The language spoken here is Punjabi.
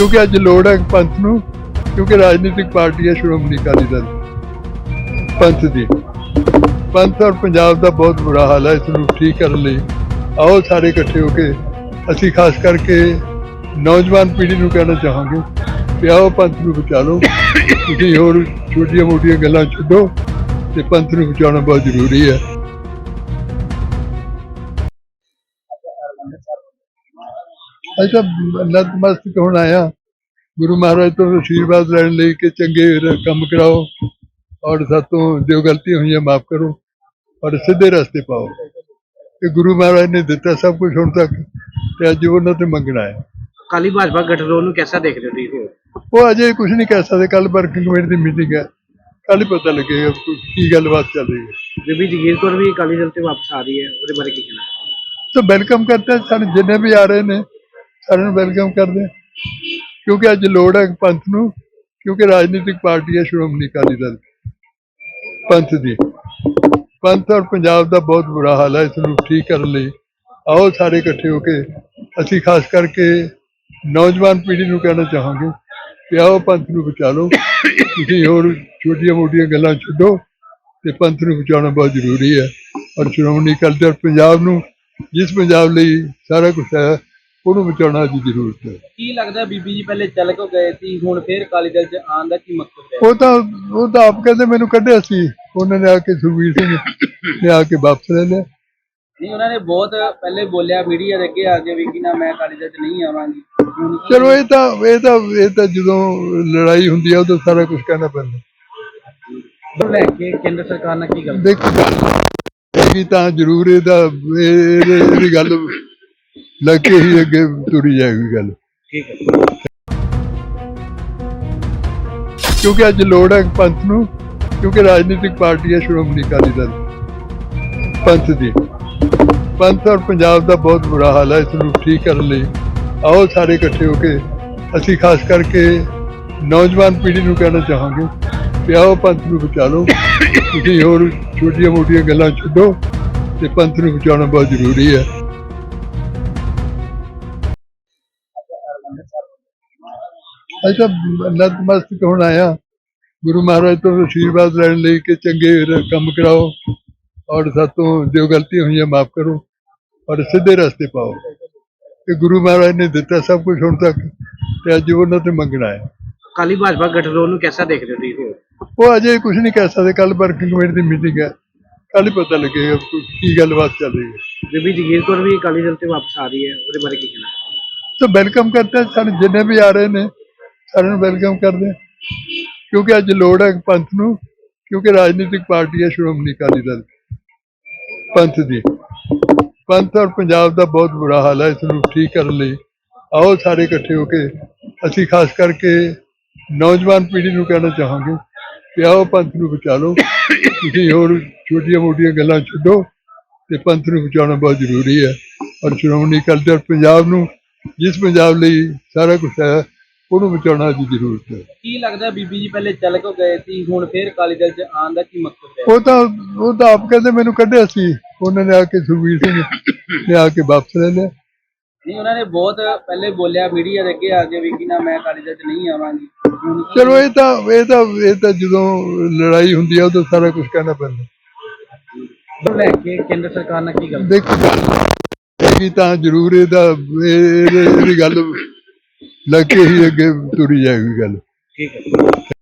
ਕਿਉਂਕਿ ਅੱਜ ਲੋੜ ਹੈ ਪੰਥ ਨੂੰ, ਕਿਉਂਕਿ ਰਾਜਨੀਤਿਕ ਪਾਰਟੀ ਹੈ ਸ਼੍ਰੋਮਣੀ ਅਕਾਲੀ ਦਲ। ਪੰਥ ਦੀ। ਪੰਥ ਔਰ ਪੰਜਾਬ ਦਾ ਬਹੁਤ ਬੁਰਾ ਹਾਲ ਹੈ, ਇਸ ਨੂੰ ਠੀਕ ਕਰਨ ਲਈ। ਆਓ ਸਾਰੇ ਇਕੱਠੇ ਹੋ ਕੇ, ਅਸੀਂ ਖਾਸ ਕਰਕੇ ਨੌਜਵਾਨ ਪੀੜ੍ਹੀ ਨੂੰ ਕਹਿਣਾ ਚਾਹਾਂਗੇ ਕਿ ਆਓ ਪੰਥ ਨੂੰ ਬਚਾ ਲਓ। ਤੁਸੀਂ ਹੋਰ ਛੋਟੀਆਂ ਮੋਟੀਆਂ ਗੱਲਾਂ ਛੱਡੋ ਤੇ ਪੰਥ ਨੂੰ ਬਚਾਉਣਾ ਬਹੁਤ ਜ਼ਰੂਰੀ ਹੈ। ਅੱਜ ਨਤਮਸਤਕ ਹੋਣ ਆਇਆ। ਗੁਰੂ ਮਹਾਰਾਜ ਤੋਂ ਆਸ਼ੀਰਵਾਦ ਲੈਣ ਲਈ ਕਿ ਚੰਗੇ ਕੰਮ ਕਰਾਓ ਔਰ ਸਾਤੋਂ ਜੋ ਗਲਤੀਆਂ ਹੋਈਆਂ ਮਾਫ ਕਰੋ ਔਰ ਸਿੱਧੇ ਰਸਤੇ ਪਾਓ। ਇਹ ਗੁਰੂ ਮਹਾਰਾਜ ਨੇ ਦਿੱਤਾ ਸਭ ਕੁਝ ਹੁਣ ਤੱਕ ਤੇ ਅੱਜ ਉਹਨਾਂ ਤੇ ਮੰਗਣਾ ਹੈ ਕਾਲੀ ਭਾਜਪਾ ਗਠਜੋੜ ਨੂੰ ਕਿਹਦਾ ਦੇਖਦੇ ਹੋ ਤੁਸੀਂ? ਉਹ ਅਜੇ ਕੁਝ ਨਹੀਂ ਕਹਿ ਸਕਦੇ ਕੱਲ ਵਰਕਿੰਗ ਕਮੇਟੀ ਦੀ ਮੀਟਿੰਗ ਹੈ। ਕੱਲ ਹੀ ਪਤਾ ਲੱਗੇਗਾ ਕਿ ਗੱਲਬਾਤ ਚੱਲ ਰਹੀ ਹੈ। ਬੀਬੀ ਜਗੀਰ ਕੌਰ ਵੀ ਅਕਾਲੀ ਦਲ ਤੇ ਵਾਪਸ ਆ ਰਹੀ ਹੈ ਉਹਦੇ ਬਾਰੇ ਕੀ ਕਹਿਣਾ? ਤਾਂ ਵੈਲਕਮ ਕਰਤੇ ਹਾਂ ਸਾਨੂੰ ਜਿੰਨੇ ਵੀ ਆ ਰਹੇ ਨੇ ਸਾਰਿਆਂ ਨੂੰ ਵੈਲਕਮ ਕਰਦੇ ਹਾਂ। ਕਿਉਂਕਿ ਅੱਜ ਲੋੜ ਹੈ ਪੰਥ ਨੂੰ, ਕਿਉਂਕਿ ਰਾਜਨੀਤਿਕ ਪਾਰਟੀ ਹੈ ਸ਼੍ਰੋਮਣੀ ਅਕਾਲੀ ਦਲ ਪੰਥ ਦੀ। ਪੰਥ ਔਰ ਪੰਜਾਬ ਦਾ ਬਹੁਤ ਬੁਰਾ ਹਾਲ ਹੈ, ਇਸ ਨੂੰ ਠੀਕ ਕਰਨ ਲਈ। ਆਓ ਸਾਰੇ ਇਕੱਠੇ ਹੋ ਕੇ, ਅਸੀਂ ਖਾਸ ਕਰਕੇ ਨੌਜਵਾਨ ਪੀੜ੍ਹੀ ਨੂੰ ਕਹਿਣਾ ਚਾਹਾਂਗੇ ਕਿ ਆਓ ਪੰਥ ਨੂੰ ਬਚਾ ਲਓ। ਤੁਸੀਂ ਹੋਰ ਛੋਟੀਆਂ ਮੋਟੀਆਂ ਗੱਲਾਂ ਛੱਡੋ ਤੇ ਪੰਥ ਨੂੰ ਬਚਾਉਣਾ ਬਹੁਤ ਜ਼ਰੂਰੀ ਹੈ। ਔਰ ਸ਼੍ਰੋਮਣੀ ਅਕਾਲੀ ਦਲ ਪੰਜਾਬ ਨੂੰ, ਜਿਸ ਪੰਜਾਬ ਲਈ ਸਾਰਾ ਕੁਝ ਹੈ ਉਹਨੂੰ ਬਚਾਉਣਾ ਅੱਜ ਜ਼ਰੂਰਤ ਹੈ। ਕੀ ਲੱਗਦਾ ਬੀਬੀ ਜੀ ਪਹਿਲੇ ਚੱਲ ਕੋ ਗਏ ਸੀ ਹੁਣ ਫੇਰ ਅਕਾਲੀ ਦਲ ਚ ਆਉਣ ਦਾ ਕੀ ਮਕਸਦ ਹੈ? ਉਹ ਤਾਂ ਉਹ ਤਾਂ ਆਪ ਕਹਿੰਦੇ ਮੈਨੂੰ ਕੱਢਿਆ ਸੀ। ਉਹਨਾਂ ਨੇ ਆ ਕੇ ਸੁਖਬੀਰ ਸਿੰਘ ਨੇ ਆ ਕੇ ਵਾਪਸ ਲੈ ਲਿਆ। ਨਹੀਂ ਉਹਨਾਂ ਨੇ ਬਹੁਤ ਪਹਿਲੇ ਬੋਲਿਆ ਮੀਡੀਆ ਦੇ ਅੱਗੇ ਆ ਕੇ ਵੀ ਕਿ ਨਾ ਮੈਂ ਅਕਾਲੀ ਦਲ ਚ ਨਹੀਂ ਆਵਾਂਗੀ। ਹੁਣ ਕੀ- ਚਲੋ ਇਹ ਤਾਂ ਇਹ ਤਾਂ ਇਹ ਤਾਂ ਜਦੋਂ ਲੜਾਈ ਹੁੰਦੀ ਹੈ ਉਦੋਂ ਸਾਰਾ ਕੁਝ ਕਹਿਣਾ ਪੈਂਦਾ। ਲੈ ਕੇ ਕੇਂਦਰ ਸਰਕਾਰ ਨਾਲ ਕੀ ਗੱਲ? ਦੇਖੋ ਗੱਲ ਹੈਗੀ ਤਾਂ ਜ਼ਰੂਰ ਇਹਦਾ ਇਹ- ਇਹਦੇ- ਇਹਦੀ ਗੱਲ ਲੱਗ ਹੀ ਅੱਗੇ ਤੁਰੀ ਜਾਏਗੀ ਗੱਲ। ਠੀਕ ਹੈ। ਕਿਉਂਕਿ ਅੱਜ ਲੋੜ ਹੈ ਪੰਥ ਨੂੰ ਕਿਉਂਕਿ ਰਾਜਨੀਤਿਕ ਪਾਰਟੀ ਹੈ ਸ਼੍ਰੋਮਣੀ ਅਕਾਲੀ ਦਲ ਪੰਥ ਦੀ। ਪੰਥ ਔਰ ਪੰਜਾਬ ਦਾ ਬਹੁਤ ਬੁਰਾ ਹਾਲ ਹੈ ਇਸ ਨੂੰ ਠੀਕ ਕਰਨ ਲਈ। ਆਓ ਸਾਰੇ ਇਕੱਠੇ ਹੋ ਕੇ ਅਸੀਂ ਖਾਸ ਕਰਕੇ ਨੌਜਵਾਨ ਪੀੜ੍ਹੀ ਨੂੰ ਕਹਿਣਾ ਚਾਹਾਂਗੇ ਕਿ ਆਓ ਪੰਥ ਨੂੰ ਬਚਾ ਲਓ। ਤੁਸੀਂ ਹੋਰ ਛੋਟੀਆਂ ਮੋਟੀਆਂ ਗੱਲਾਂ ਛੱਡੋ ਤੇ ਪੰਥ ਨੂੰ ਬਚਾਉਣਾ ਬਹੁਤ ਜ਼ਰੂਰੀ ਹੈ। ਅੱਜ ਤਾਂ ਨਤਮਸਤਕ ਹੋਣ ਆਇਆ ਗੁਰੂ ਮਹਾਰਾਜ ਤੋਂ ਆਸ਼ੀਰਵਾਦ ਲੈਣ ਲਈ ਕਿ ਚੰਗੇ ਕੰਮ ਕਰਾਓ ਔਰ ਸਾਤੋਂ ਜੋ ਗਲਤੀਆਂ ਹੋਈਆਂ ਮਾਫ ਕਰੋ ਔਰ ਸਿੱਧੇ ਰਸਤੇ ਪਾਓ। ਇਹ ਗੁਰੂ ਮਹਾਰਾਜ ਨੇ ਦਿੱਤਾ ਸਭ ਕੁਝ ਹੁਣ ਤੱਕ ਤੇ ਅੱਜ ਉਹਨਾਂ ਤੇ ਮੰਗਣਾ ਹੈ। ਕਾਲੀ ਭਾਜਪਾ ਗਠਜੋੜ ਨੂੰ ਕਿਹਦਾ ਦੇਖਦੇ ਹੋ ਤੁਸੀਂ ਉਹ ਅਜੇ ਕੁਝ ਨਹੀਂ ਕਹਿ ਸਕਦੇ ਕੱਲ ਵਰਕਿੰਗ ਕਮੇਟੀ ਦੀ ਮੀਟਿੰਗ ਹੈ। ਕੱਲ ਹੀ ਪਤਾ ਲੱਗੇਗਾ ਕਿ ਕੀ ਗੱਲਬਾਤ ਚੱਲ ਰਹੀ ਹੈ। ਬੀਬੀ ਜਗੀਰ ਕੌਰ ਵੀ ਅਕਾਲੀ ਦਲ ਤੇ ਵਾਪਸ ਆ ਰਹੀ ਹੈ ਉਹਦੇ ਬਾਰੇ ਕੀ ਕਹਿਣਾ? ਤਾਂ ਵੈਲਕਮ ਕਰਤੇ ਹਾਂ ਸਾਨੂੰ ਜਿੰਨੇ ਵੀ ਆ ਰਹੇ ਨੇ ਸਾਰਿਆਂ ਨੂੰ ਵੈਲਕਮ ਕਰਦੇ ਹਾਂ। ਕਿਉਂਕਿ ਅੱਜ ਲੋੜ ਹੈ ਪੰਥ ਨੂੰ, ਕਿਉਂਕਿ ਰਾਜਨੀਤਿਕ ਪਾਰਟੀ ਹੈ ਸ਼੍ਰੋਮਣੀ ਅਕਾਲੀ ਦਲ। ਪੰਥ ਦੀ। ਪੰਥ ਔਰ ਪੰਜਾਬ ਦਾ ਬਹੁਤ ਬੁਰਾ ਹਾਲ ਹੈ, ਇਸ ਨੂੰ ਠੀਕ ਕਰਨ ਲਈ। ਆਓ ਸਾਰੇ ਇਕੱਠੇ ਹੋ ਕੇ, ਅਸੀਂ ਖਾਸ ਕਰਕੇ ਨੌਜਵਾਨ ਪੀੜ੍ਹੀ ਨੂੰ ਕਹਿਣਾ ਚਾਹਾਂਗੇ ਕਿ ਆਓ ਪੰਥ ਨੂੰ ਬਚਾ ਲਓ। ਤੁਸੀਂ ਹੋਰ ਛੋਟੀਆਂ ਮੋਟੀਆਂ ਗੱਲਾਂ ਛੱਡੋ ਤੇ ਪੰਥ ਨੂੰ ਬਚਾਉਣਾ ਬਹੁਤ ਜ਼ਰੂਰੀ ਹੈ। ਔਰ ਸ਼੍ਰੋਮਣੀ ਅਕਾਲੀ ਦਲ ਪੰਜਾਬ ਨੂੰ, ਜਿਸ ਪੰਜਾਬ ਲਈ ਸਾਰਾ ਕੁਝ ਹੈ ਉਹਨੂੰ ਬਚਾਉਣਾ ਅੱਜ ਜ਼ਰੂਰਤ ਹੈ। ਕੀ ਲੱਗਦਾ ਬੀਬੀ ਜੀ ਪਹਿਲੇ ਚੱਲ ਕੋ ਗਏ ਸੀ ਹੁਣ ਫੇਰ ਅਕਾਲੀ ਦਲ ਚ ਆਉਣ ਦਾ ਕੀ ਮਕਸਦ ਹੈ? ਉਹ ਤਾਂ ਉਹ ਤਾਂ ਆਪ ਕਹਿੰਦੇ ਮੈਨੂੰ ਕੱਢਿਆ ਸੀ। ਉਹਨਾਂ ਨੇ ਆ ਕੇ ਸੁਖਬੀਰ ਸਿੰਘ ਨੇ ਆ ਕੇ ਵਾਪਸ ਲੈ ਲਿਆ। ਨਹੀਂ ਉਹਨਾਂ ਨੇ ਬਹੁਤ ਪਹਿਲੇ ਬੋਲਿਆ ਮੀਡੀਆ ਦੇ ਅੱਗੇ ਆ ਕੇ ਵੀ ਕਿ ਨਾ ਮੈਂ ਅਕਾਲੀ ਦਲ ਚ ਨਹੀਂ ਆਵਾਂਗੀ। ਚਲੋ ਇਹ ਤਾਂ ਇਹ ਤਾਂ ਇਹ ਤਾਂ ਜਦੋਂ ਲੜਾਈ ਹੁੰਦੀ ਹੈ ਉਦੋਂ ਸਾਰਾ ਕੁਝ ਕਹਿਣਾ ਪੈਂਦਾ। ਲੈ ਕੇ ਕੇਂਦਰ ਸਰਕਾਰ ਨਾਲ ਕੀ ਗੱਲ? ਦੇਖੋ ਤਾਂ ਜ਼ਰੂਰ ਇਹਦਾ ਇਹ- ਇਹਦੇ- ਇਹਦੀ ਗੱਲ ਲੱਗ ਕੇ ਹੀ ਅੱਗੇ ਤੁਰੀ ਜਾਏਗੀ ਗੱਲ। ਠੀਕ ਹੈ।